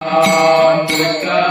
Africa.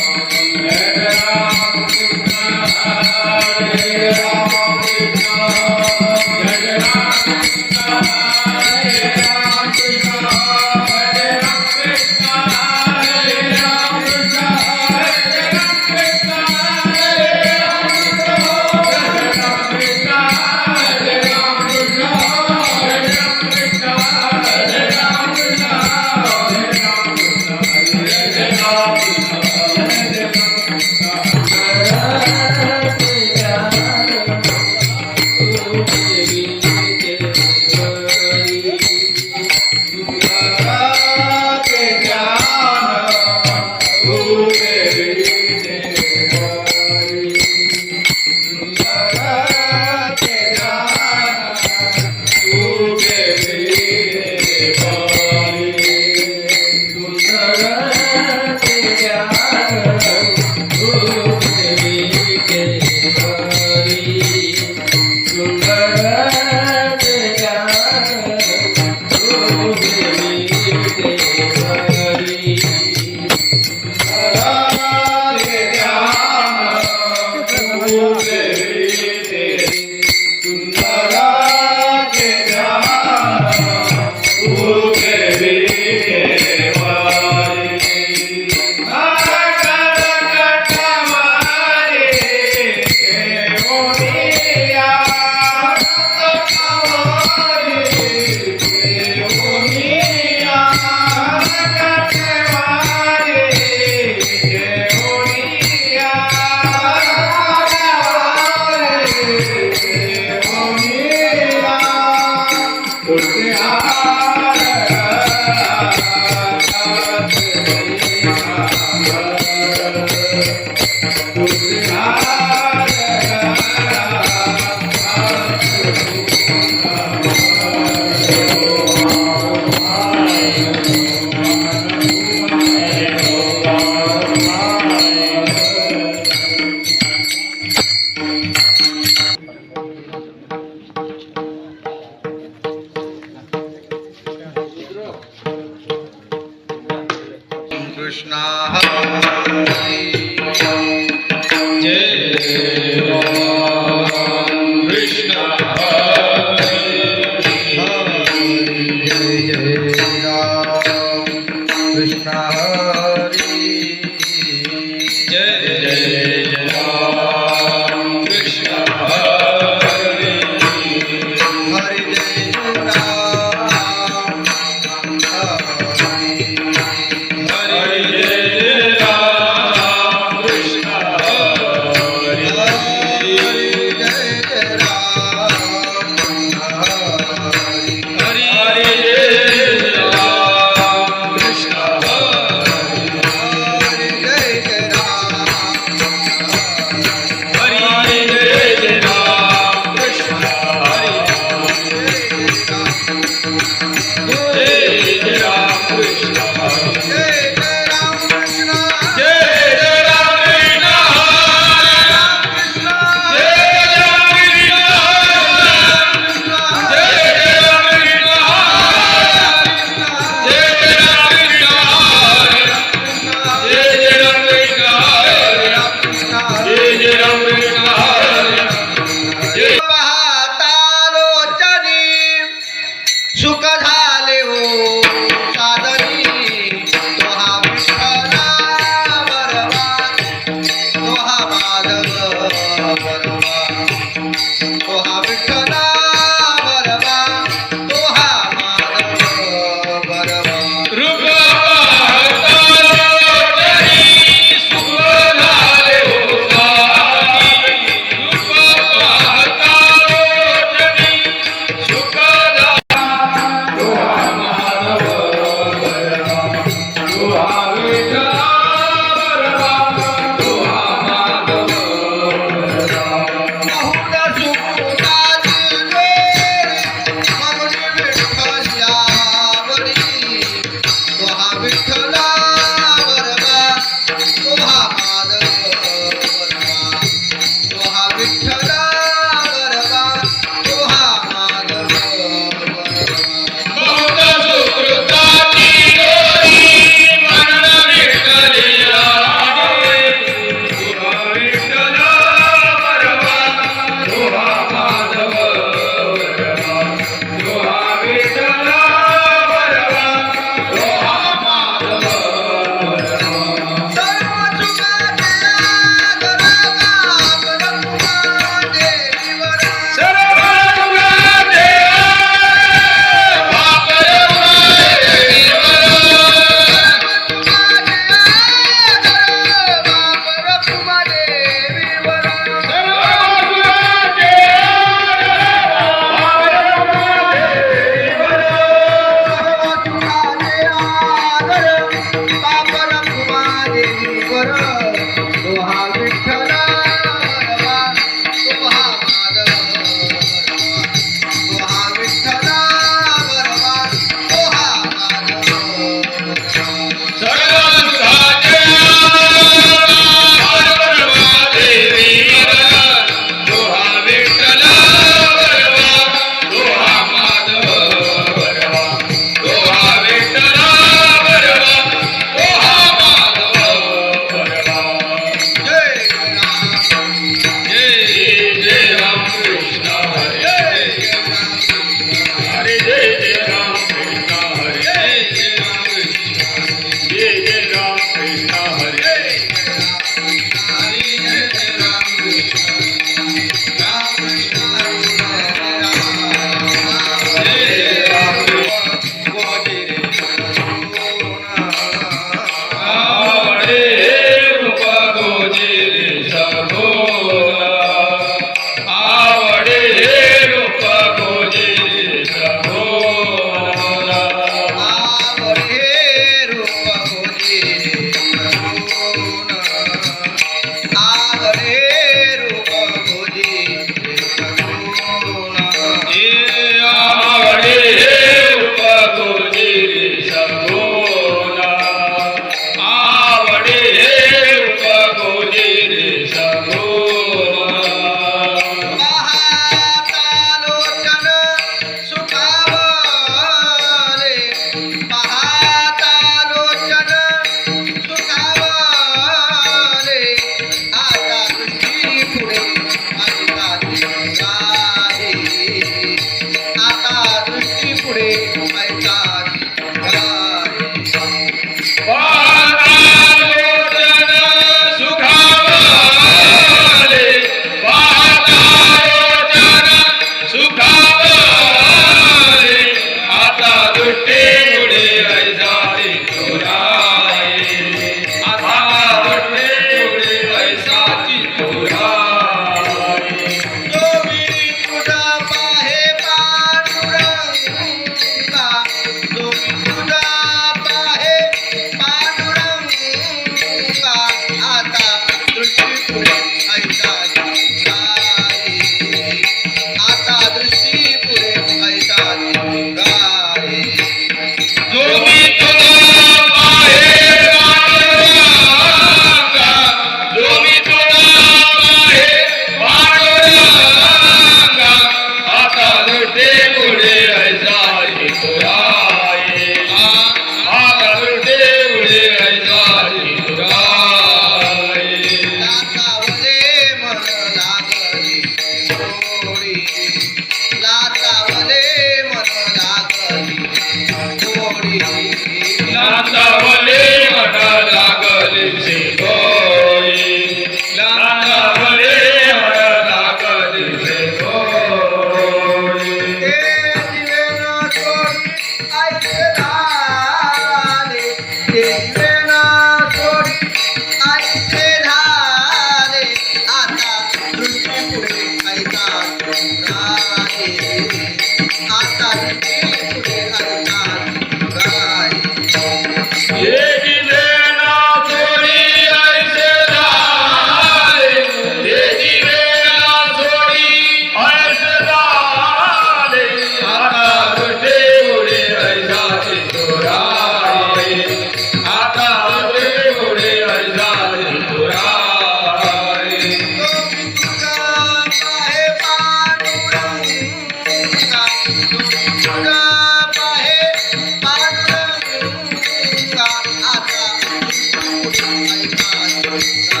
Thank you.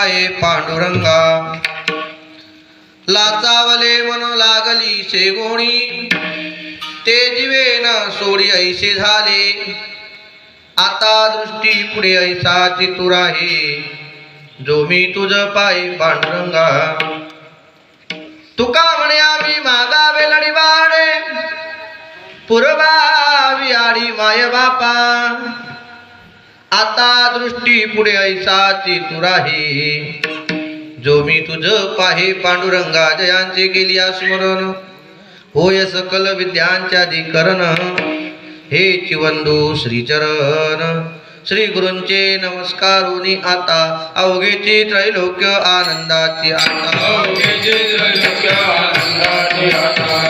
तुझ पांडुरंगा. लाचावले मन लागली शेगोणी. ते जीवे न सोडी ऐसे झाले. आता दृष्टी पुढे ऐसा चितुराही जो मी तुझ पायी पांडुरंगा. तुका म्हणे आम्ही मागावे लढीवाडे. पुरबावी आडी माय बापा. आता दृष्टी पुढे ऐसाची तुराही जो मी तुझ पाहे पांडुरंगा जयांचे गेली स्मरण होय सकल विद्यांच्या अधिकरण. हे चिवंदू श्रीचरण. श्री गुरूंचे नमस्कारुनी आता अवघेची त्रैलोक्य आनंदाची आता. अवघेची त्रैलोक्य आनंदाची आता.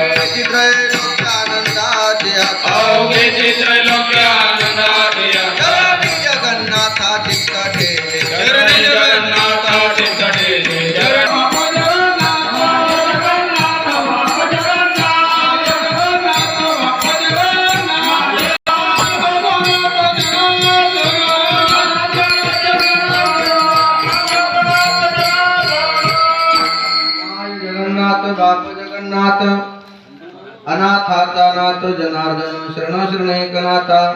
माता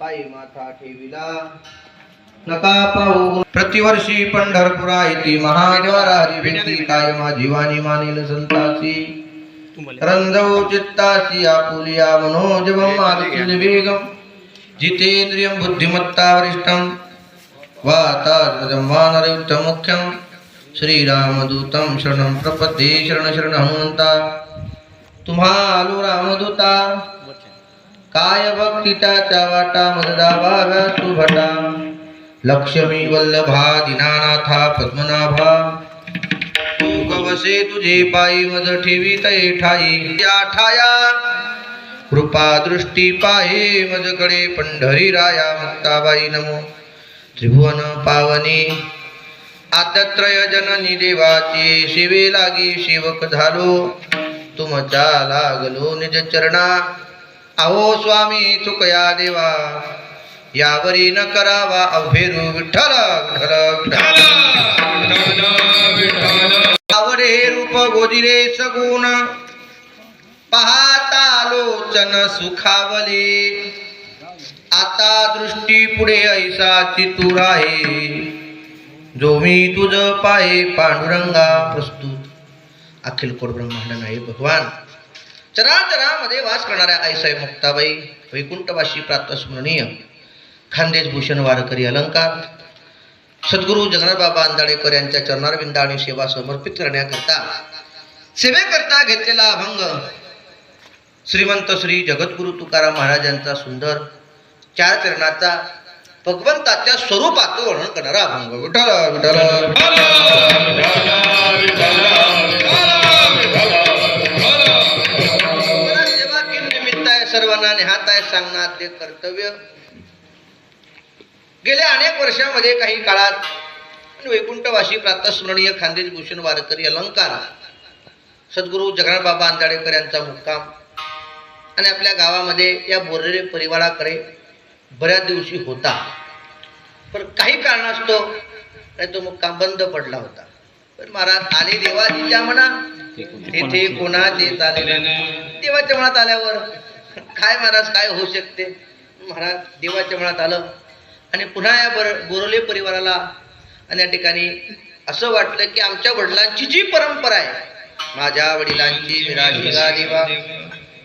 पायी माथा ठेविला. नका पाहू. प्रतिवर्षी पंढरपुरा येथे महाद्वारा विनंती काय माझी वाणी मानिल संताची. रंजव चित्ताची आपुलिया मनोजवम आदित्य वेगम. जितेंद्रियम बुद्धिमत्ता वरिष्ठम वरिष्ठं वातात्मजं मुख्यं. श्रीरामदूतं शरण प्रपदे शरण शरण हनुमंता. तुम्हा आलो रामदूता. काय भक्तीच्या वाटा मददावा तू सुभटा? लक्ष्मी वल्लभा दिनानाथा पद्मनाभा. तू कवसे तुझे पायी मज ठेवी तये ठाई? या ठाया कृपा दृष्टी पाहे मजकडे पंढरी राया मुक्ताबाई नमो. त्रिभुवन पावनी. आदत्रय जननी देवाची शिवे लागी सेवक झालो. तुमच्या लागलो निज चरणा. अहो स्वामी चुकया देवा. यावरी न करावा अभेरू विठ्ठल विठ्ठल विठ्ठल. आवडे रूप गोजिरे सगुण. पाहता लोचन सुखावले. आता दृष्टी पुढे ऐसा चितूर आहे. जो मी तुझ पाहे पांडुरंगा प्रस्तुत. अखिल कोड ब्रह्मांड नाही भगवान. चराचरामध्ये वास करणाऱ्या आईसाई मुक्ताबाई वैकुंठवाशी प्रातस्मरणीय खानदेश भूषण वारकरी अलंकार सद्गुरू जगन्नाथ बाबा अंधाडेकर यांच्या चरणारविंद आणि सेवा समर्पित करण्याकरता सेवेकरता घेतलेला अभंग श्रीमंत श्री जगद्गुरु तुकाराम महाराजांचा सुंदर चार चरणाचा भगवंताच्या स्वरूपाचं वर्णन करणारा अभंग. विठ्ठल विठ्ठल. सर्वांना निहात आहे सांगणार ते कर्तव्य. गेल्या अनेक वर्षामध्ये काही काळात वैकुंठवासी प्रातस्मरणीय खानदेश भूषण वारकरी अलंकार सद्गुरू जगन्नाथ बाबा अंधाडेकर यांचा मुक्काम आणि आपल्या गावामध्ये या बोररे परिवाराकडे बऱ्याच दिवशी होता. पण काही कारणास्तव काय तो मुक्काम बंद पडला होता. पण महाराज आले देवाजीच्या म्हणा तेथे कोणाचे चाले देवाच्या मनात आल्यावर काय महाराज काय होऊ शकते? महाराज देवाच्या मनात आलं आणि पुन्हा या बर बोरले परिवाराला आणि या ठिकाणी असं वाटलं की आमच्या वडिलांची जी परंपरा आहे माझ्या वडिलांची विराशिला देवा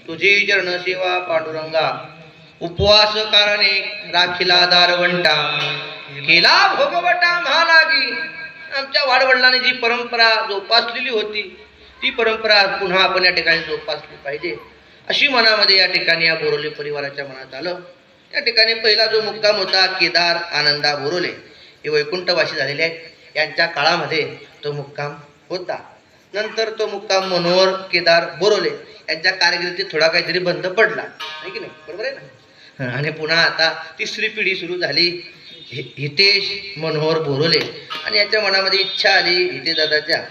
तुझी चरण सेवा पांडुरंगा उपवास कारणे राखिला दारवंटा केला भोगवटा महालागी. आमच्या वाडवडिलांनी जी परंपरा जोपासलेली होती ती परंपरा पुन्हा आपण या ठिकाणी जोपासली पाहिजे. अशी मनामध्ये या ठिकाणी या बोरोले परिवाराच्या मनात आलं. या ठिकाणी पहिला जो मुक्काम होता केदार आनंदा बोरोले. हे वैकुंठवासी झालेले आहेत. यांच्या काळामध्ये तो मुक्काम होता. नंतर तो मुक्काम मनोहर केदार बोरोले यांच्या कारकिर्दीत थोडा काहीतरी बंद पडला. आहे की नाही? बरोबर आहे ना? आणि पुन्हा आता तिसरी पिढी सुरू झाली. हितेश मनोहर बोरोले. आणि याच्या मनामध्ये इच्छा आली हिते दादाच्या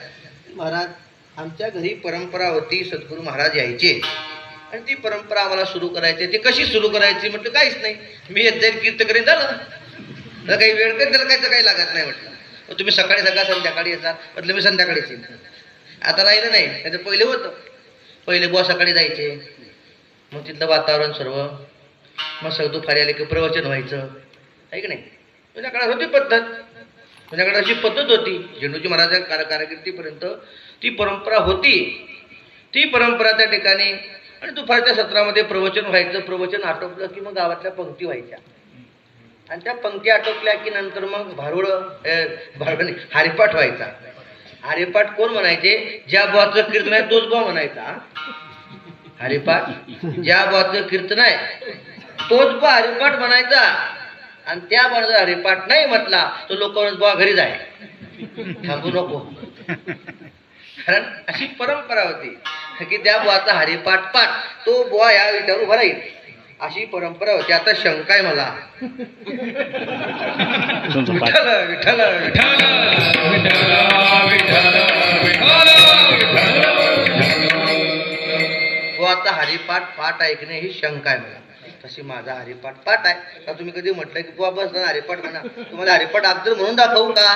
महाराज आमच्या घरी परंपरा होती सद्गुरू महाराज यायचे. आणि ती परंपरा आम्हाला सुरू करायची. ती कशी सुरू करायची म्हटलं काहीच नाही. मी येत जाईल कीर्त करीन झालं. त्याला काही वेळ करीन त्याला काहीच काही लागत नाही म्हटलं. मग तुम्ही सकाळी सकाळ संध्याकाळी येतात म्हटलं मी संध्याकाळीच येईन. आता राहिलं नाही नाही पहिले होतं. पहिले बुवा सकाळी जायचे. मग तिथलं वातावरण सर्व. मग सग दुपारी आले की प्रवचन व्हायचं. आहे की नाही? तुझ्याकडे होती पद्धत. तुझ्याकडे अशी पद्धत होती. झेंडूजी महाराजांच्या कार कारकिर्दीपर्यंत ती परंपरा होती. ती परंपरा त्या ठिकाणी आणि दुपारच्या सत्रामध्ये प्रवचन व्हायचं प्रवचन आटोपलं की मग गावातल्या पंक्ती व्हायच्या. आणि त्या पंक्ती आटोपल्या की नंतर मग भारुड भारुड नाही, व्हायचा. हरिपाठ कोण म्हणायचे? ज्या बुवाचं कीर्तन आहे तोच बुवा म्हणायचा. हरिपाठ? ज्या बुवाचं कीर्तन आहे तोच बुवा हरिपाठ म्हणायचा. आणि त्या बुवाचा हरिपाठ नाही म्हटला तो लोक बुवा घरी जाय. थांबू नको. कारण अशी परंपरा होती. की त्या बुवाचा हरिपाठ पाठ तो बुवा या विचार उभा राहील. अशी परंपरा होती. आता शंका आहे मला. विठ्ठल विठ्ठल विठ्ठल. बुवाचा हरिपाठ पाठ ऐकणे ही शंका आहे मला. तशी माझा हरिपाठ पाठ आहे? का तुम्ही कधी म्हटलं की बुवा बस ना हरिपाठ म्हणा. तुम्हाला हरिपाठ अगोदर म्हणून दाखवू का?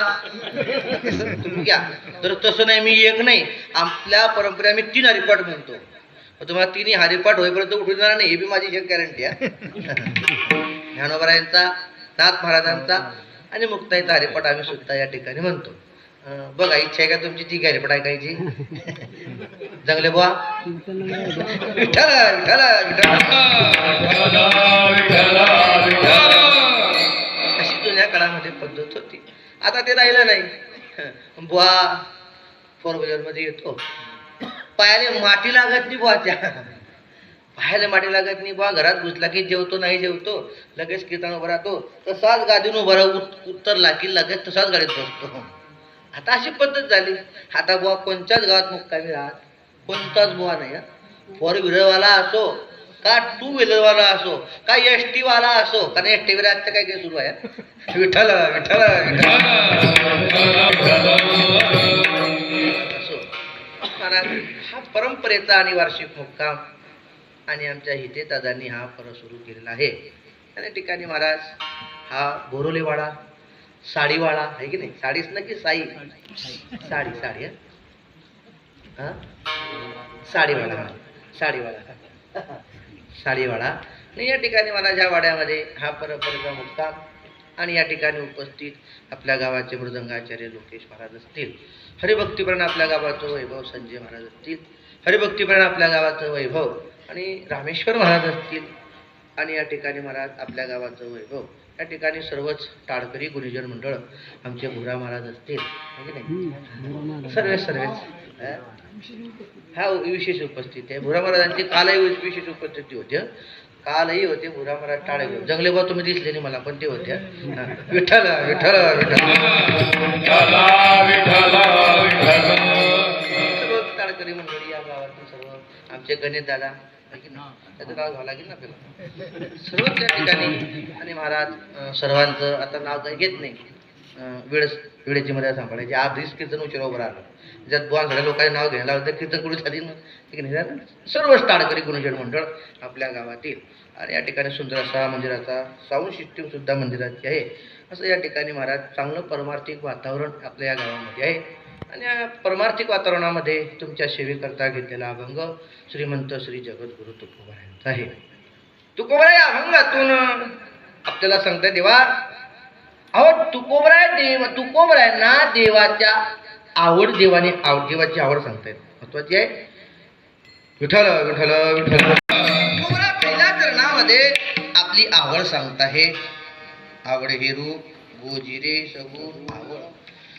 तुम्ही घ्या. तर तसं नाही मी एक नाही. आपल्या परंपरे आम्ही तीन हरिपाठ म्हणतो. तुम्हाला तिन्ही हरिपाठ होईपर्यंत उठून जाणार नाही हे बी माझी एक गॅरंटी आहे. ज्ञानोबरायांचा नाथ महाराजांचा आणि मुक्ताईचा हरिपाठ आम्ही सुद्धा या ठिकाणी म्हणतो. बघा इच्छा आहे का तुमची? ती पण ऐकायची? जंगले बुवा. विठ्ठल विठ्ठल अशी जुन्या काळामध्ये पद्धत होती. आता ते राहिलं नाही. बुवा फोर व्हीलरमध्ये येतो. पायाने माती लागत नाही बुवा त्या. पायाला माती लागत नाही बुवा. घरात घुसला की जेवतो नाही जेवतो. लगेच कीर्तन उभा राहतो. तसाच गादीन उभा राहू उत- की लगेच तसाच गाडीत बसतो. आता अशी पद्धत झाली. आता बुवा कोणत्याच गावात मुक्कामी राहत कोणताच बुवा नाही फोर व्हीलरवाला असो का टू व्हीलरवाला असो का एस टी वाला असो कारण एस टीवर आता काय काय सुरू आहे विठ्ठल विठ्ठल असो. महाराज हा परंपरेचा आणि वार्षिक मुक्काम आणि आमच्या हिते दादांनी हा परत सुरू केलेला आहे. आणि ठिकाणी महाराज हा बोरोलेवाडा साडीवाळा आहे की नाही? साडीच ना की साई? साडी साडी हा? साडीवाळा साडीवाडा साडीवाळा साडीवाडा आणि या ठिकाणी मला ज्या वाड्यामध्ये हा परंपरेचा मुक्काम आणि या ठिकाणी उपस्थित आपल्या गावाचे मृदंगाचार्य लोकेश महाराज असतील हरिभक्तीपरण आपल्या गावाचं वैभव संजय महाराज असतील हरिभक्तीपरण आपल्या गावाचं वैभव आणि रामेश्वर महाराज असतील आणि या ठिकाणी महाराज आपल्या गावाचं वैभव. या ठिकाणी सर्वच टाळकरी गुरुजन मंडळ आमचे भुरा महाराज असतील की नाही सर्व सर्वच हा? विशेष उपस्थिती आहे भुरा महाराजांची कालही विशेष उपस्थिती होती हं. कालही होते भुरा महाराज टाळे जंगले बा तुम्ही दिसले नाही मला पण ते होते हं. हा. विठ्ठल विठ्ठल विठ्ठल विठ्ठला विठ्ठला विठ्ठल सर्व टाळकरी मंडळी या गावातून सर्व आमचे गणेश दादा? त्याचं नाव घ्यावं लागेल ना आपल्याला सर्व त्या ठिकाणी. आणि महाराज सर्वांचं आता नाव काही घेत नाही. वेळेस वेळ वेळेची मर्यादा सांभाळायची. आधीच कीर्तन उशिरा उभं राहिलं. ज्यात बुवा झाल्या लोकांनी नाव घ्यायला लागलं तर कीर्तन कुठे झाली ना सर्वच टाळकरी गुणजन मंडळ आपल्या गावातील. आणि या ठिकाणी सुंदर असा मंदिराचा साऊंड सिस्टीम सुद्धा मंदिराची आहे. असं या ठिकाणी महाराज चांगलं परमार्थिक वातावरण आपल्या या गावामध्ये आहे. आणि या परमार्थिक वातावरणामध्ये तुमच्या सेवेकरता घेतलेला अभंग श्रीमंत श्री जगद्गुरु तुकोबारायांचा आहे. तुकोबराय अभंगातून आपल्याला सांगताय देवा अहो तुकोबराय देव तुकोबरायांना देवाच्या आवड देवाने आवड देवाची आवड सांगतायत महत्वाची आहे. विठ्ठल विठ्ठल विठ्ठल. तुकोबरा पहिल्या चरणामध्ये आपली आवड सांगत आहे. आवड हे रूप गोजिरे सगुण आवड.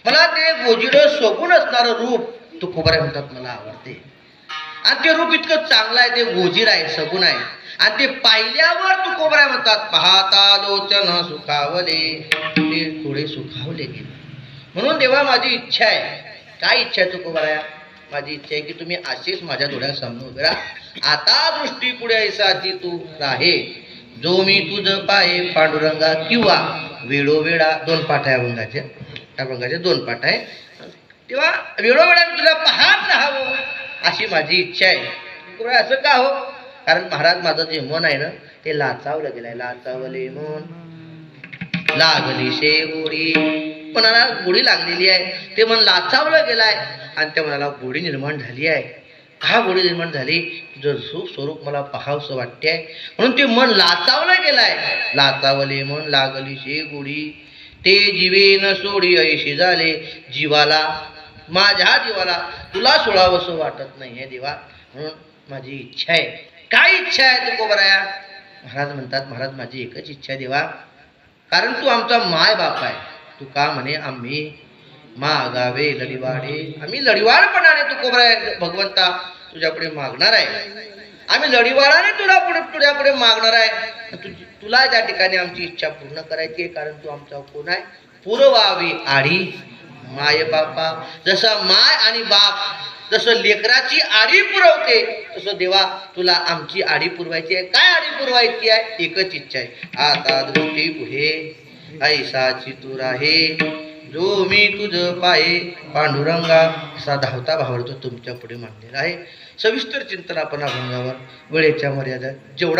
मला ते गोजिरे सगुण असणारं रूप तुकोबराय म्हणतात मला आवडते. आणि ते रूप इतकं चांगलं आहे ते गोजीर आहे सगुण आहे. आणि ते पाहिल्यावर तू म्हणतात पाहता लोचन सुखावले. ते थोडे सुखावले गेले. म्हणून देवा माझी इच्छा आहे. काय इच्छा आहे तू माझी इच्छा आहे की तुम्ही अशीच माझ्या डोळ्यासमोर उभे राहा. आता दृष्टी पुढे ऐसाची तू राहे. जो मी तुझ पाहे पांडुरंगा किंवा वेळोवेळा दोन पाठ्या आहे अष्टाभंगाचे दोन पाठ आहे. तेव्हा वेळोवेळा मी तुला पाहत राहावं अशी माझी इच्छा आहे. बरं, असं का हो? कारण महाराज माझं जे मन आहे ना ते लाचावलं गेलंय लाचावले मन. लागली शे गोडी मनाला गोडी लागलेली आहे. ते मन लाचावलं गेलाय आणि त्या मनाला गोडी निर्माण झाली आहे. का गोडी निर्माण झाली? तुझं रूप स्वरूप मला पाहावंसं वाटते आहे म्हणून ते मन लाचावलं गेलाय. लाचावले मन लागली शे गोडी ते जीवे न सोडी ऐशी झाले. जीवाला माझ्या जीवाला तुला सोडावंसं वाटत नाही हे देवा. म्हणून माझी इच्छा आहे. काय इच्छा आहे तू कोबराया महाराज म्हणतात महाराज माझी एकच इच्छा आहे देवा. कारण तू आमचा माय बाप आहे. तू का म्हणे आम्ही मागावे लढीवाडे. आम्ही लढीवाडपणाने तू कोबराय भगवंता तुझ्यापुढे मागणार आहे. आम्ही लढीवाडाने तुला पुढे तुझ्यापुढे मागणार आहे. तुझी तुला त्या ठिकाणी आमची इच्छा पूर्ण करायची आहे कारण तू आमचा कोण आहे? पुरवावी आडी. माय बापा जसं माय आणि बाप जसं लेकराची आडी पुरवते तसं देवा तुला आमची आडी पुरवायची आहे. काय आडी पुरवायची आहे? एकच इच्छा आहे. आता दृष्टी पुढे. ऐसाची तू आहे जो मी तुझ पाये पांडुरंगा असा धावता भावडतो तुमच्यापुढे मांडलेला आहे. सविस्तर चिंतन आपण अभंगावर वेळेच्या मर्यादा जेवढा